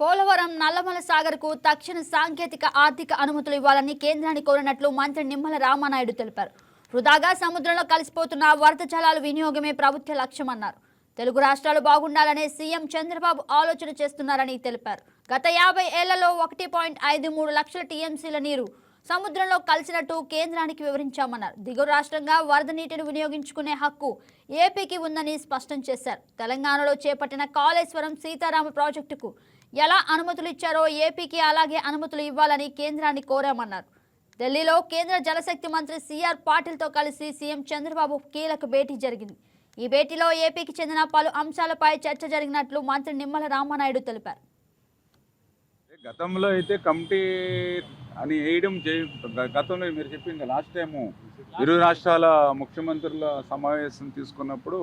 పోలవరం నల్లమల సాగర్కు తక్షణ సాంకేతిక ఆర్థిక అనుమతులు ఇవ్వాలని కేంద్రాన్ని కోరినట్లు మంత్రి నిమ్మల రామానాయుడు తెలిపారు. వృధాగా సముద్రంలో కలిసిపోతున్న వరద జలాల వినియోగమే ప్రభుత్వ లక్ష్యమన్నారు. తెలుగు రాష్ట్రాలు బాగుండాలనే సీఎం చంద్రబాబు ఆలోచన చేస్తున్నారని తెలిపారు. గత యాభై ఏళ్ళలో ఒకటి పాయింట్ ఐదు మూడు లక్షల టీఎంసీల నీరు సముద్రంలో కలిసినట్టు కేంద్రానికి వివరించామన్నారు. దిగువ రాష్ట్రంగా వరద నీటిని వినియోగించుకునే హక్కు ఏపీకి ఉందని స్పష్టం చేశారు. తెలంగాణలో చేపట్టిన కాళేశ్వరం సీతారామ ప్రాజెక్టుకు ఎలా అనుమతులు ఇచ్చారో ఏపీకి అలాగే అనుమతులు ఇవ్వాలని కేంద్రాన్ని కోరామన్నారు. ఢిల్లీలో కేంద్ర జలశక్తి మంత్రి సిఆర్ పాటిల్తో కలిసి సీఎం చంద్రబాబు కీలక భేటీ జరిగింది. ఈ భేటీలో ఏపీకి చెందిన పలు అంశాలపై చర్చ జరిగినట్లు మంత్రి నిమ్మల రామానాయుడు తెలిపారు. గతంలో అయితే కమిటీ అని వేయడం గతంలో మీరు చెప్పింది లాస్ట్ టైము ఇరు రాష్ట్రాల ముఖ్యమంత్రుల సమావేశం తీసుకున్నప్పుడు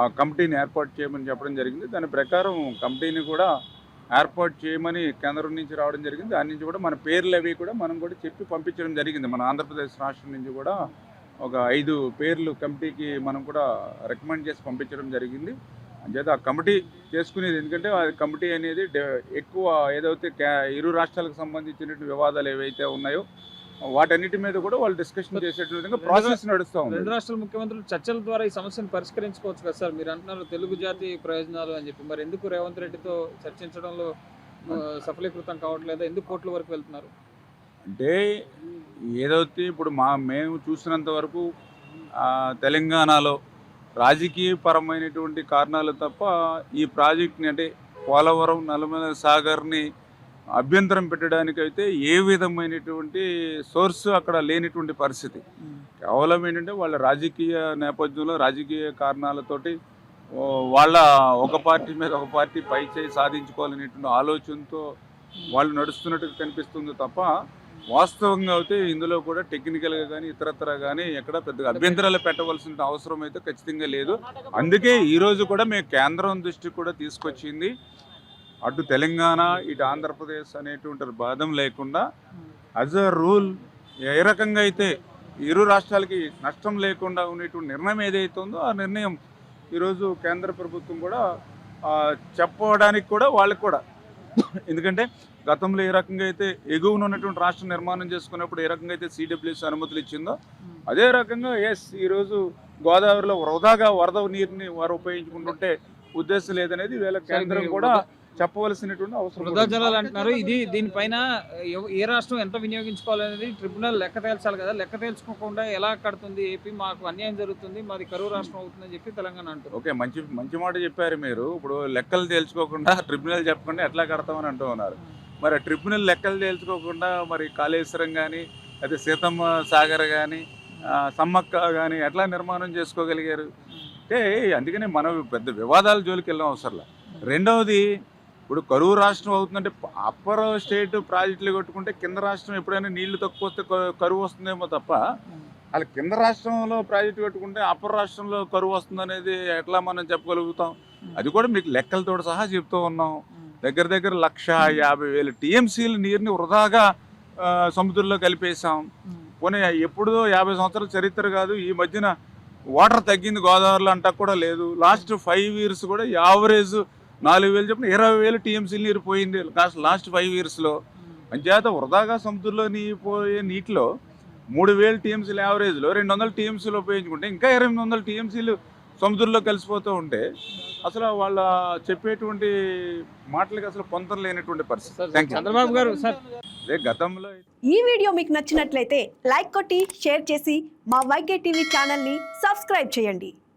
ఆ కమిటీని ఏర్పాటు చేయమని చెప్పడం జరిగింది. దాని ప్రకారం కమిటీని కూడా ఏర్పాటు చేయమని కేంద్రం నుంచి రావడం జరిగింది. దాని నుంచి కూడా మన పేర్లు అవి కూడా మనం కూడా చెప్పి పంపించడం జరిగింది. మన ఆంధ్రప్రదేశ్ రాష్ట్రం నుంచి కూడా ఒక ఐదు పేర్లు కమిటీకి మనం కూడా రికమెండ్ చేసి పంపించడం జరిగింది. అంచేత ఆ కమిటీ చేసుకునేది ఎందుకంటే ఆ కమిటీ అనేది ఎక్కువ ఏదైతే ఇరు రాష్ట్రాలకు సంబంధించినటువంటి వివాదాలు ఏవైతే ఉన్నాయో వాటన్నిటి మీద కూడా వాళ్ళు డిస్కషన్ చేసేటువంటి విధంగా ప్రాసెస్ నడుస్తూ ఉంది. రెండు రాష్ట్రాల ముఖ్యమంత్రులు చర్చల ద్వారా ఈ సమస్యను పరిష్కరించుకోవచ్చు కదా సార్? మీరు అంటున్నారు తెలుగు జాతి ప్రయోజనాలు అని చెప్పి. మరి ఎందుకు రేవంత్ రెడ్డితో చర్చించడంలో సఫలీకృతం కావట్లేదా? ఎందుకు కోర్టుల వరకు వెళ్తున్నారు? అంటే ఏదైతే ఇప్పుడు మా మేము చూసినంత వరకు తెలంగాణలో రాజకీయపరమైనటువంటి కారణాలు తప్ప ఈ ప్రాజెక్ట్ని అంటే పోలవరం నల్లమల సాగర్ని అభ్యంతరం పెట్టడానికైతే ఏ విధమైనటువంటి సోర్స్ అక్కడ లేనిటువంటి పరిస్థితి. కేవలం ఏంటంటే వాళ్ళ రాజకీయ నేపథ్యంలో రాజకీయ కారణాలతోటి వాళ్ళ ఒక పార్టీ మీద ఒక పార్టీ పై చేయి సాధించుకోవాలనేటువంటి ఆలోచనతో వాళ్ళు నడుస్తున్నట్టు కనిపిస్తుంది తప్ప వాస్తవంగా అయితే ఇందులో కూడా టెక్నికల్గా కానీ ఇతరత్ర కానీ ఎక్కడ పెద్దగా అభ్యంతరాలు పెట్టవలసిన అవసరం అయితే ఖచ్చితంగా లేదు. అందుకే ఈరోజు కూడా మేము కేంద్రం దృష్టికి కూడా తీసుకొచ్చింది అటు తెలంగాణ ఇటు ఆంధ్రప్రదేశ్ అనేటువంటి బాధం లేకుండా యాజ్ అ రూల్ ఏ రకంగా అయితే ఇరు రాష్ట్రాలకి నష్టం లేకుండా ఉండేటువంటి నిర్ణయం ఏదైతే ఉందో ఆ నిర్ణయం ఈరోజు కేంద్ర ప్రభుత్వం కూడా చెప్పడానికి కూడా వాళ్ళకి కూడా. ఎందుకంటే గతంలో ఏ రకంగా అయితే ఎగువన ఉన్నటువంటి రాష్ట్రం నిర్మాణం చేసుకున్నప్పుడు ఏ రకంగా అయితే సిడబ్ల్యూఎస్ అనుమతులు ఇచ్చిందో అదే రకంగా ఎస్ ఈరోజు గోదావరిలో వృధాగా వరద నీరుని వారు ఉపయోగించుకుంటుంటే ఉద్దేశం లేదనేది వీళ్ళ కేంద్రం కూడా చెప్పవలసినటువంటి అవసరం వృధా కూడా ఉంది. జలాలు అంటున్నారు ఇది దీనిపైన ఏ రాష్ట్రం ఎంత వినియోగించుకోవాలనేది ట్రిబ్యునల్ లెక్క తేల్చాలి కదా. లెక్క తేల్చుకోకుండా ఎలా కడుతుంది ఏపీ? మాకు అన్యాయం జరుగుతుంది మాది కరువు రాష్ట్రం అవుతుందని చెప్పి తెలంగాణ అంటారు ఓకే మంచి మంచి మాట చెప్పారు మీరు. ఇప్పుడు లెక్కలు తేల్చుకోకుండా ట్రిబ్యునల్ చెప్పకుండా ఎట్లా కడతామని అంటూ ఉన్నారు. మరి ట్రిబ్యునల్ లెక్కలు తేల్చుకోకుండా మరి కాళేశ్వరం కానీ అదే సీతమ్మ సాగర్ కానీ సమ్మక్క కానీ ఎట్లా నిర్మాణం చేసుకోగలిగారు? అంటే అందుకనే మనం పెద్ద వివాదాల జోలికి వెళ్ళడం అవసరంలా. రెండవది ఇప్పుడు కరువు రాష్ట్రం అవుతుందంటే అప్పర్ స్టేట్ ప్రాజెక్టులు కొట్టుకుంటే కింద రాష్ట్రం ఎప్పుడైనా నీళ్ళు తక్కువ వస్తే కరువు వస్తుందేమో తప్ప అలా కింద రాష్ట్రంలో ప్రాజెక్టు కట్టుకుంటే అప్పర్ రాష్ట్రంలో కరువు వస్తుందనేది ఎట్లా మనం చెప్పగలుగుతాం? అది కూడా మీకు లెక్కలతో సహా చెప్తూ ఉన్నాం. దగ్గర దగ్గర లక్ష యాభై వేల టీఎంసీల నీరుని వృధాగా సముద్రంలో కలిపేసాం పోనీ ఎప్పుడో యాభై సంవత్సరాల చరిత్ర కాదు ఈ మధ్యన వాటర్ తగ్గింది గోదావరిలో అంటా కూడా లేదు. లాస్ట్ ఫైవ్ ఇయర్స్ కూడా యావరేజ్ నాలుగు వేలు చెప్పిన ఇరవై వేలు టీఎంసీ నీరు పోయింది. లాస్ట్ లాస్ట్ ఫైవ్ ఇయర్స్లో అంచేత వృధాగా సముద్రంలో నీ పోయే నీటిలో మూడు వేలు టీఎంసీలు యావరేజ్లో రెండు వందల టీఎంసీలు ఉపయోగించుకుంటే ఇంకా ఇరవై వందల టీఎంసీలు సముద్రంలో కలిసిపోతూ ఉంటే అసలు వాళ్ళ చెప్పేటువంటి మాటలకి అసలు పొంతం లేనటువంటి పరిస్థితి. చంద్రబాబు గారు సార్. అదే గతంలో ఈ వీడియో మీకు నచ్చినట్లయితే లైక్ కొట్టి షేర్ చేసి మా వైకే టీవీ ఛానల్ని సబ్స్క్రైబ్ చేయండి.